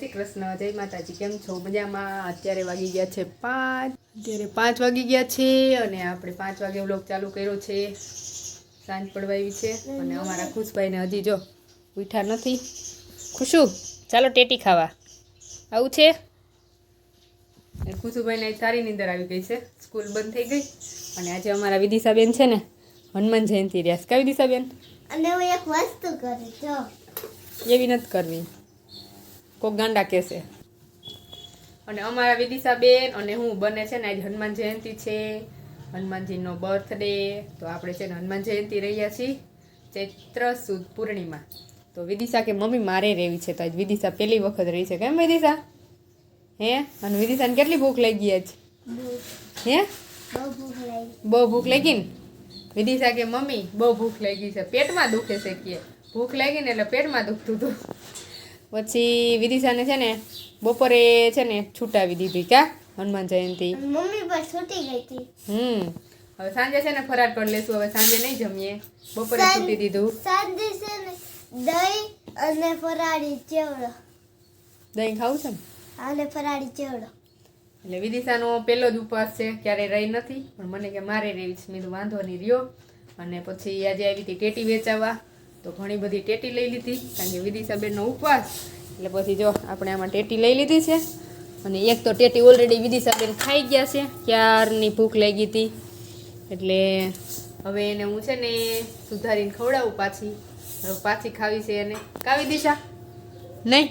શ્રી કૃષ્ણ જય માતાજી કેમ છો? મજામાં? અત્યારે વાગી ગયા છે પાંચ. અત્યારે પાંચ વાગી ગયા છે અને આપણે પાંચ વાગે વ્લોગ ચાલુ કર્યો છે. સાંજ પડવા આવી છે અને અમારા ખુશભાઈને હજી જો ઉઠા નથી. ખુશુ ચાલો ટેટી ખાવા. આવું છે? ખુશુભાઈને સારી નીંદર આવી ગઈ છે. સ્કૂલ બંધ થઈ ગઈ અને આજે અમારા વિદિશાબેન છે ને હનુમાન જયંતિ રહ્યા કઈ વિદિશાબેન? અને હું એક વસ્તુ કરું જો એવી નથી કરવી. કોક ગાંડા કહેશે. અને અમારા વિદિશા બેન અને હું બંને છે ને આજે હનુમાન જયંતિ છે. હનુમાનજીનો બર્થડે તો આપણે છે ને હનુમાન જયંતિ રહ્યા છીએ ચૈત્ર સુદ પૂર્ણિમા. તો વિદિશા કે મમ્મી મારે રહેવી છે તો આજ વિદિશા પહેલી વખત રહી છે કેમ વિદિશા? હે? અને વિદિશાને કેટલી ભૂખ લાગી આજ? હે? બહુ ભૂખ લાગી ને? વિદિશા કે મમ્મી, બહુ ભૂખ લાગી છે. પેટમાં દુખે છે કે? ભૂખ લાગી ને એટલે પેટમાં દુખતું હતું. પછી વિદિશાને છે ને બપોરે છે ને છૂટાવી દીધી કા? હનુમાન જયંતિ. મમ્મી પણ છૂટી ગઈ હતી. હમ. હવે સાંજે છે ને ફરાર કરી લેશું. હવે સાંજે નહીં જમીએ. બપોરે છૂટી દીધું. સાંજે છે ને દહીં અને ફરાળી ચેવડો. દહીં ખાવું છે ને? અને ફરાળી ચેવડો. એટલે વિદિશાનો પહેલો જ ઉપવાસ છે. ક્યારે રહી નથી. પણ મને કે મારે રહી છે. મેં વાંધો નહીં રહ્યો. અને પછી આજે આવી હતી ટેટી વેચાવા. તો ઘણી બધી ટેટી લઈ લીધી કારણ કે વિદિશાબેનનો ઉપવાસ. એટલે પછી જો આપણે આમાં ટેટી લઈ લીધી છે. અને એક તો ટેટી ઓલરેડી વિદિશાબેન ખાઈ ગયા છે. ક્યારની ભૂખ લાગી હતી? એટલે હવે એને હું છે ને સુધારીને ખવડાવું પાછી. હવે પાછી ખાવી છે એને. કાવી દિશા? નહીં.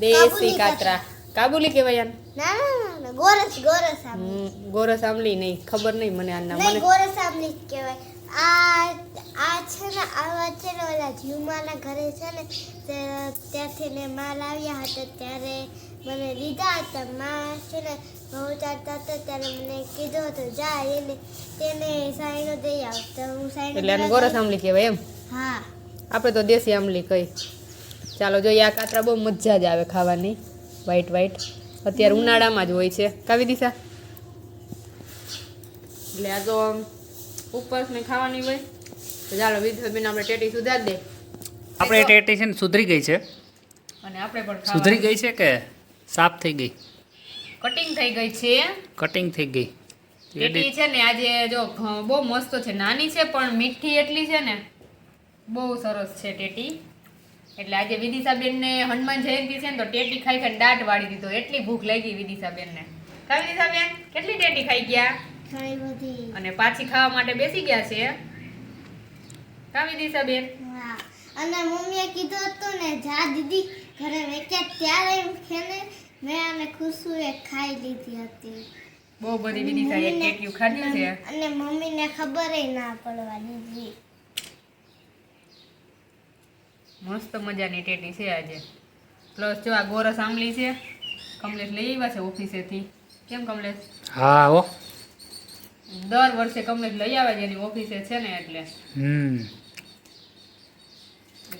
દેશી કાતરા. કાબુલી કહેવાય આને? ગોરસ ગોરસ આમ ગોરસ આમલી નહીં. ખબર નહીં મને આના. મને ગોરસ આમલી કહેવાય. આ આ છે ને આ છે ને ઓલા જીવમાના ઘરે છે ને તે ત્યાંથી ને માલ આવ્યા હતા ત્યારે મને લીધા હતા. માં છે ને બહુ ચાલતા હતા ત્યારે મને કીધું હતું જા એને તેને સાઈનો દઈ આવ. તો હું સાઈનો એટલે આને ગોરસ આમલી કહેવાય એમ? હા. આપણે તો દેશી આમલી કહી ચાલો જો આ કાતરા બહુ મજા જ આવે ખાવાની. વ્હાઈટ વ્હાઈટ અત્યારે ઉનાળામાં જ હોય છે. કાવી દિશા? એટલે આ તો ઉપવાસ ને ખાવાની હોય તો ચાલો વિધ્વબેન આપણે ટેટી સુધારી દે. આપણે ટેટી છે ને સુધરી ગઈ છે. અને આપણે પણ સુધરી ગઈ છે કે સાફ થઈ ગઈ? કટિંગ થઈ ગઈ છે. કટિંગ થઈ ગઈ. ટેટી છે ને આજે જો બહુ મસ્ત છે નાની છે પણ મીઠી એટલી છે ને બહુ સરસ છે ટેટી. એટલે આજે વિદિશાબેનને હનુમાન જયંતિ છે ને તો ટેટી ખાઈ ખાઈ દાંત વાળી દીધો. એટલી ભૂખ લાગી વિદિશાબેનને. કા વિદિશાબેન કેટલી ટેટી ખાઈ ગયા? અને પાછી ખાવા માટે બેસી ગયા છે. કા વિદિશાબેન બેન. અને મમ્મીએ કીધું હતું ને જા દીદી ઘરે વેચ્યા ત્યારે એમ કે ને મેં અને ખુશુએ ખાઈ લીધી હતી. બહુ બધી વિદિશાએ ટેટીયું ખાધ્યું છે. અને મમ્મીને ખબર ના પડવા દીધી. મસ્ત મજાની ટેટી છે આજે. પ્લસ જો આ ગોરસ આંબલી છે કમલેશ લઈ આવ્યા છે ઓફિસેથી. કેમ કમલેશ? હા હો. દર વર્ષે કમલેશ લઈ આવે છે એની ઓફિસે છે ને એટલે. હમ.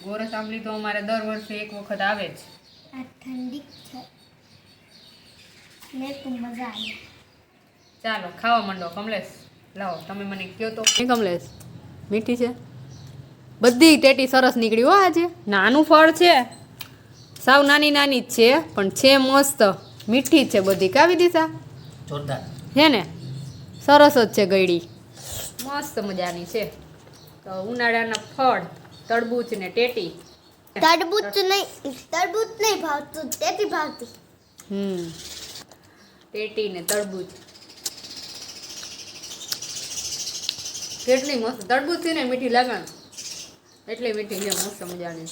ગોરસ આંબલી તો અમારે દર વર્ષે એક વખત આવે જ. આ ઠંડી છે. મેં તો મજા આવી. ચાલો ખાવા માંડો કમલેશ. લાવો તમે મને કહો તો. કમલેશ મીઠી છે? બધી ટેટી સરસ નીકળી હો આજે. નાનું ફળ છે. સાવ નાની નાની જ છે પણ છે મસ્ત. મીઠી છે બધી. કાવી દીધા જોરદાર. છે ને? સરસ જ છે ગળી. મસ્ત મજાની છે. તો ઉનાળાના ફળ તરબૂચ ને ટેટી. તડબૂચ નહીં તરબૂચ નહીં ભાવતું ટેટી ભાવતું. હમ. ટેટી ને તરબૂચ. કેટલી મસ્ત તડબૂચ છે ને મીઠી લાગણ. એટલી મીઠી છે મસ્ત મજાની.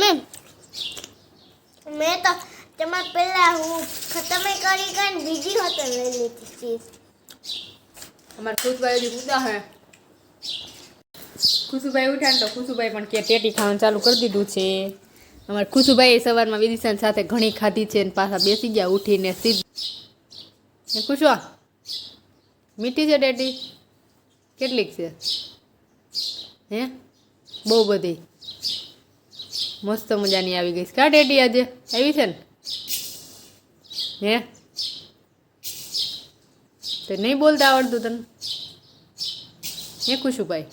મેં મેં તો તેમાં પહેલાં હું ખતમે કરી ગઈ ને બીજી હોટલ લઈ લીધી અમાર ખુશભાઈ ઉદા હે. ખુશુભાઈ ઉઠાને તો ખુશુભાઈ પણ કે ટેટી ખાવાનું ચાલુ કરી દીધું છે. અમારે ખુશુભાઈ સવારમાં વિદિશાન સાથે ઘણી ખાધી છે ને પાછા બેસી ગયા ઉઠીને સીધી ખુશવા મીઠી છે ટેટી કેટલીક છે? હે? બહુ બધી. મસ્ત મજાની આવી ગઈ કા ટેટી આજે? આવી છે ને? હે? તે નહીં બોલતા આવડતું તને? હે ખુશુભાઈ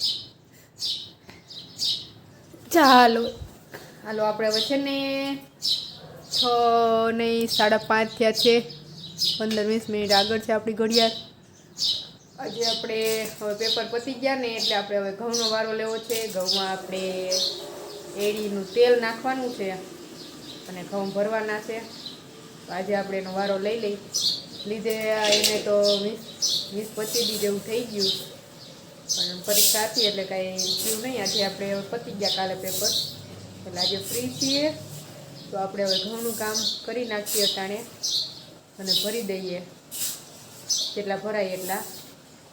ચાલો. હાલો, આપણે હવે છે ને છ નહીં, સાડા પાંચ થયા છે. પંદર, વીસ મિનિટ આગળ છે આપણી ઘડિયાળ. આજે આપણે હવે પેપર પતી ગયા ને એટલે આપણે હવે ઘઉંનો વારો લેવો છે. ઘઉંમાં આપણે એડીનું તેલ નાખવાનું છે અને ઘઉં ભરવાના છે. આજે આપણે એનો વારો લઈ લઈ. લીધે એને તો વીસ વીસ પચીસ દી જેવું થઈ ગયું. પણ પરીક્ષા હતી એટલે કાંઈ થયું નહીં. આજે આપણે પતી ગયા કાલે પેપર એટલે આજે ફ્રી છીએ. તો આપણે હવે ઘણું કામ કરી નાખીએ અટાણે અને ભરી દઈએ. જેટલા ભરાય એટલા.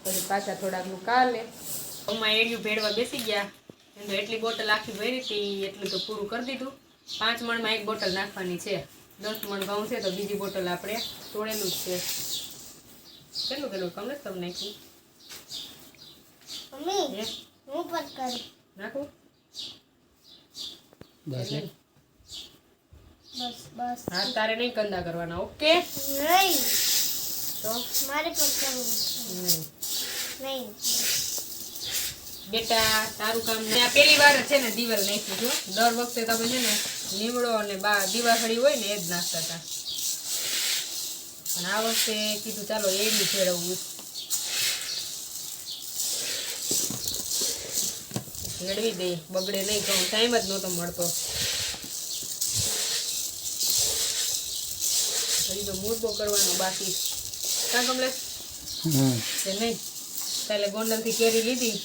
પછી પાછા થોડાકનું કાલે. ઘઉંમાં એડિયું ભેળવા બેસી ગયા. એટલી બોટલ આખી ભરી હતી, એટલું તો પૂરું કરી દીધું. પાંચ મણમાં એક બોટલ નાખવાની છે. દસ મણ ઘઉં છે તો બીજી બોટલ આપણે તોડેલું જ છે. કેટલું કેટલું કમલેશ તમને નાખ્યું મમ્મી હું? નાખું? બસ બસ બસ. હા તારે નહીં કંદા કરવાના ઓકે? નહીં. તો? મારે પણ કરવું નહીં. નહીં. બેટા તારું કામ પેલી વાર જ છે ને દીવાલ નાખ્યું છું દર વખતે તમે છે ને લીમડો અને બા દિવાસળી હોય ને એ જ નાખતા હતા. અને આ વખતે કીધું ચાલો એ બી ભેળવવું. ભેળવી દે બગડે નહીં કહું ટાઈમ જ નહોતો મળતો. હજી તો મુરબો કરવાનો બાકી. કાં કમલે નહીં? કાલે ગોંડલથી કેરી લીધી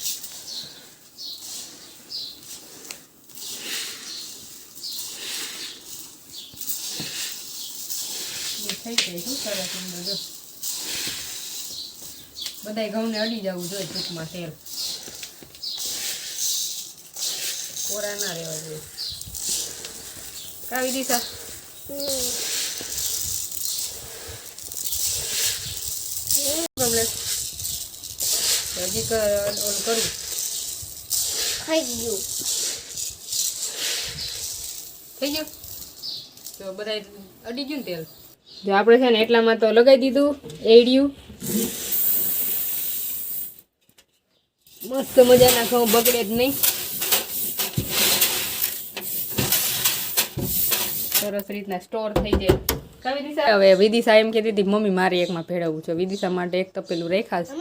એ થઈ જાય શું સરસ અંદર જો. બધાય ઘઉંને અડી જવું જોઈએ ટૂંકમાં તેલ. કોરા ના રહેવા જોઈએ. કાવી દીધા? હજી ક- કરું ખાઈ ગયું. થઈ ગયું? તો બધા અડી ગયું ને તેલ? જો આપણે છે ને એટલામાં તો લગાવી દીધું એડિયું. મસ્ત મજાના ઘઉં બગડે જ નહીં. સરસ રીતના સ્ટોર થઈ જાય. હવે વિદિશા એમ કહેતી હતી મમ્મી મારે એકમાં ભેળવવું છે. વિદિશા માટે એક તપેલું રેખાશ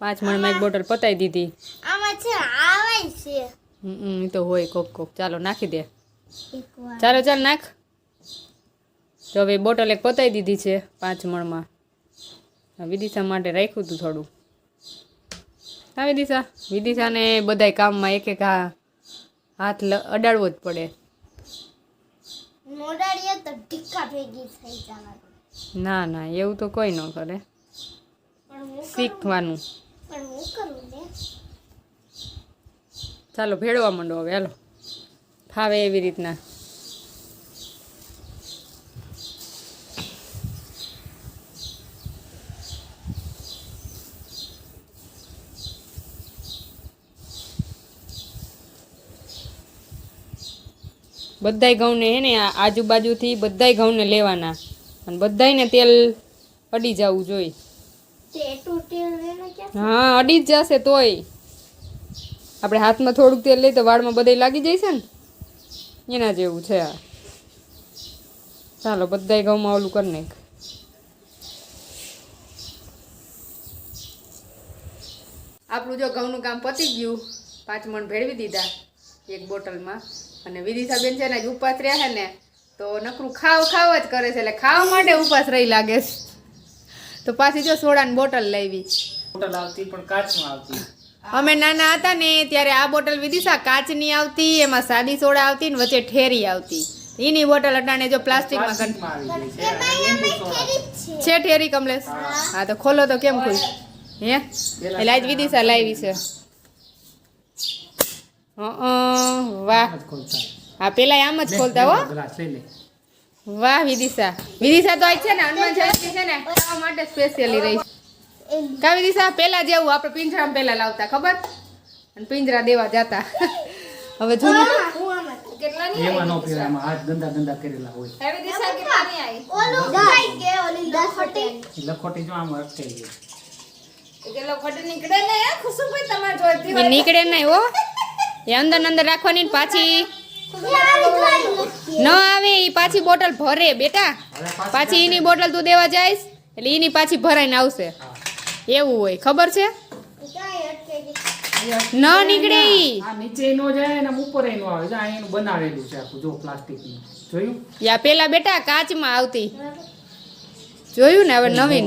પાંચ મણમાં એક બોટલ પતાવી દીધી. હમ એ તો હોય કોક કોક. ચાલો નાખી દે. ચાલો ચાલ નાખ. તો હવે બોટલ એક પતાવી દીધી છે પાંચ મણમાં. વિદિશા માટે રાખ્યું હતું થોડું. હા વિદિશા. વિદિશાને બધાય કામમાં એક એક હાથ લ- અડાડવો જ પડે. ના ના એવું તો કોઈ ન કરે. શીખવાનું. ચાલો ભેળવા માંડો હવે હાલો. ફાવે એવી રીતના. બધાય ઘઉંને હે ને આજુબાજુથી બધાય ઘઉંને લેવાના. અને બધાયને તેલ અડી જવું જોઈએ. હા અડી જ જશે તોય. આપણે હાથમાં થોડુંક તેલ લઈએ તો વાળમાં બધે લાગી છે ને? એના જેવું છે આ. ચાલો બધાય ઘઉંમાં ઓલું કરી નાખ. આપણું જો ઘઉંનું કામ પતી ગયું પાંચ મણ ભેળવી દીધા એક બોટલમાં. અને વિદિશાબેન છે ને ઉપવાસ રહ્યા છે ને તો નકરું ખાવ ખાવ જ કરે છે એટલે ખાવા માટે ઉપવાસ રહી લાગે છે. તો પાછી જો સોડાની બોટલ લાવી બોટલ આવતી પણ કાચમાં આવતી. અમે નાના હતા ને ત્યારે આ બોટલ વિદિશા કાચની આવતી એમાં સાદી સોડા આવતી ને વચ્ચે ઠેરી આવતી. એની બોટલ અટાણે જો પ્લાસ્ટિકમાં છે. ઠેરી કમલેશ? હા. તો ખોલો તો કેમ ખુશ? હે? એટલે આજ વિદિશા લાવી છે. વાહ. હા પેલા આમ જ ખોલતા હો. વાહ વિદિશા. વિદિશા તો આજ છે ને હનુમાન જયંતી છે ને ખાવા માટે સ્પેશિયલી રહી છે. કા વિદિશા પેલા જેવું આપણે પિંજરામાં પેલા લાવતા ખબર? અને પિંજરા દેવા જતા. હવે જૂનું નીકળે નહીં હો. એ અંદર અંદર રાખવાની ને પાછી. ન આવે એ પાછી બોટલ ભરે બેટા. પાછી એની બોટલ તું દેવા જઈશ એટલે એની પાછી ભરાઈને આવશે. એવું હોય ખબર છે? ન નીકળે ઈ. નીચે નો જાય ને ઉપર નો આવે. જો આ એનું બનાવેલું છે આખું જો પ્લાસ્ટિકનું. જોયું? યા પેલા બેટા કાચમાં આવતી. જોયું ને હવે નવીન?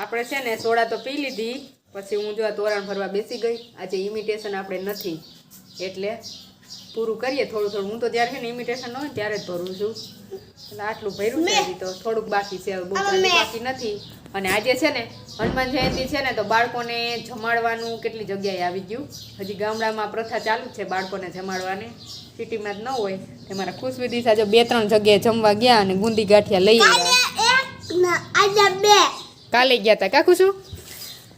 આપણે છે ને સોડા તો પી લીધી પછી હું જો તોરણ ભરવા બેસી ગઈ. આજે ઇમિટેશન આપણે નથી. એટલે પૂરું કરીએ થોડું થોડું. હું તો જ્યારે છે ને ઇમિટેશન હોય ત્યારે જ ભરું છું. એટલે આટલું ભર્યું છે તો. થોડુંક બાકી છે બહુ બાકી નથી. અને આજે છે ને હનુમાન જયંતિ છે ને તો બાળકોને જમાડવાનું કેટલી જગ્યાએ આવી ગયું. હજી ગામડામાં પ્રથા ચાલુ જ છે બાળકોને જમાડવાની. સિટીમાં જ ન હોય. તે મારા ખુશ વિધિ સાથે બે ત્રણ જગ્યાએ જમવા ગયા અને ગુંદી ગાંઠિયા લઈ આવ્યા. આજે કાલે ગયા હતા કાકુ શું?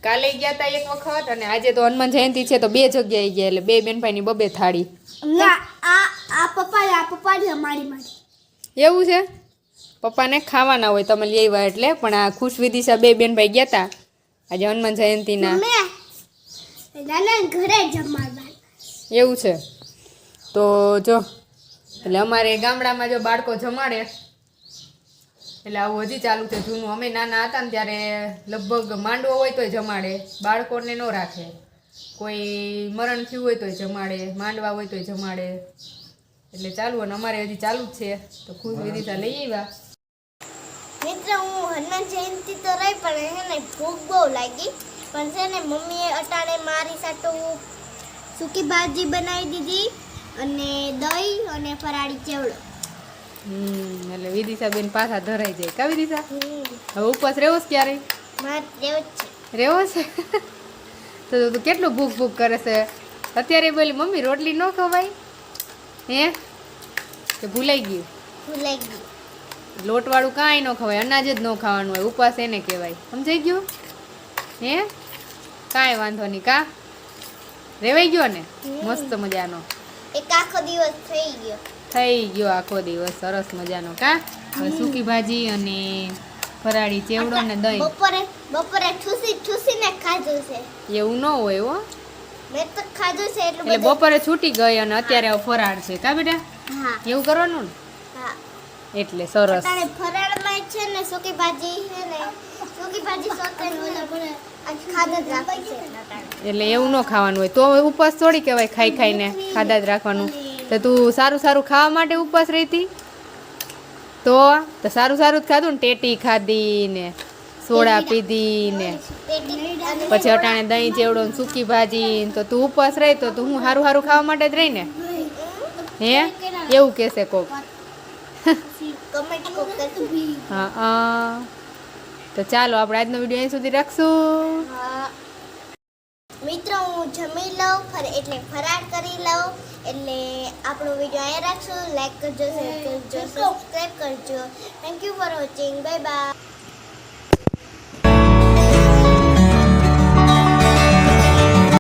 કાલે ગયા હતા એક વખત અને આજે તો હનુમાન જયંતિ છે તો બે જગ્યાએ ગયા એટલે બે બેનભાઈની બબે થાળી. ના આ આ પપ્પા આ પપ્પા મારી મારી. એવું છે? પપ્પાને ખાવાના હોય તમે લઈ આવ્યા એટલે પણ આ ખુશ વિદિશા બે બેનભાઈ ગયા હતા આજે હનુમાન જયંતિના. ઘરે એવું છે. તો જો એટલે અમારે ગામડામાં જો બાળકો જમાડે એટલે આવું હજી ચાલુ છે જૂનું. અમે નાના હતા ને ત્યારે લગભગ માંડવો હોય તોય જમાડે, બાળકોને ન રાખે. કોઈ મરણ થયું હોય તોય જમાડે, માંડવા હોય તોય જમાડે. એટલે ચાલુ અને અમારે હજી ચાલુ જ છે. તો ખુશ વિદિશા લઈ આવ્યા. મિત્ર, હું હનુમાન જયંતિ તો રહી, પણ હે ને ભૂખ બહુ લાગી. પણ છે ને મમ્મીએ અટાણે મારી સાથે સૂકી ભાજી બનાવી દીધી અને દહીં અને ફરાળી ચેવડો. હમ એટલે વિદિશા બેન પાછા ધરાઈ જાય. કા વિદિશા? હવે ઉપવાસ રહેવો છે ક્યારે રહેવો છે. તો તું કેટલું ભૂખ ભૂખ કરે છે? અત્યારે બોલી મમ્મી રોટલી ન ખવાય? હે? કે ભૂલાઈ ગયું? ભૂલાઈ ગયું. લોટવાળું કાંઈ ન ખવાય અનાજ જ ન ખાવાનું હોય ઉપવાસ એને કહેવાય. સમજાઈ ગયું? હે? કાંઈ વાંધો નહીં કા? રેવાઈ ગયો ને? મસ્ત મજાનો. એક આખો દિવસ થઈ ગયો. થઈ ગયો આખો દિવસ. સરસ મજાનો કા? સૂકી ભાજી અને ફરાળી ચેવડો ને દહીં. બપોરે બપોરે ઠૂસી ઠૂસીને ખાધું છે. એવું ન હોય હો. મેં તો ખાધું છે એટલે બપોરે છૂટી ગઈ અને અત્યારે ફરાળ છે કા બેટા? હા. એવું કરવાનું ને? એટલે સરસ. ફરાળમાં છે ને સૂકી ભાજી છે ને સૂકી ભાજી. એટલે એવું ન ખાવાનું હોય. તો ઉપવાસ થોડી કહેવાય ખાઈ ખાઈને ખાધા જ રાખવાનું. તો તું સારું સારું ખાવા માટે ઉપવાસ રહેતી? તો તો સારું સારું જ ખાધું ને ટેટી ખાધી ને સોડા પીધી ને પછી અટાણે દહીં ચેવડો ને સૂકી ભાજી તો તું ઉપવાસ રહી તો તું હું સારું સારું ખાવા માટે જ રહી ને? હે? એવું કહેશે કોક. હા હા. તો ચાલો આપણે આજનો વીડિયો અહીં સુધી રાખશું. મિત્રો હું જમી લઉં ફર એટલે ફરાળ કરી લઉં એટલે આપણો વીડિયો અહીંયા રાખશું. લાઈક કરજો શેર કરજો સબસ્ક્રાઈબ કરજો. Thank you for watching bye bye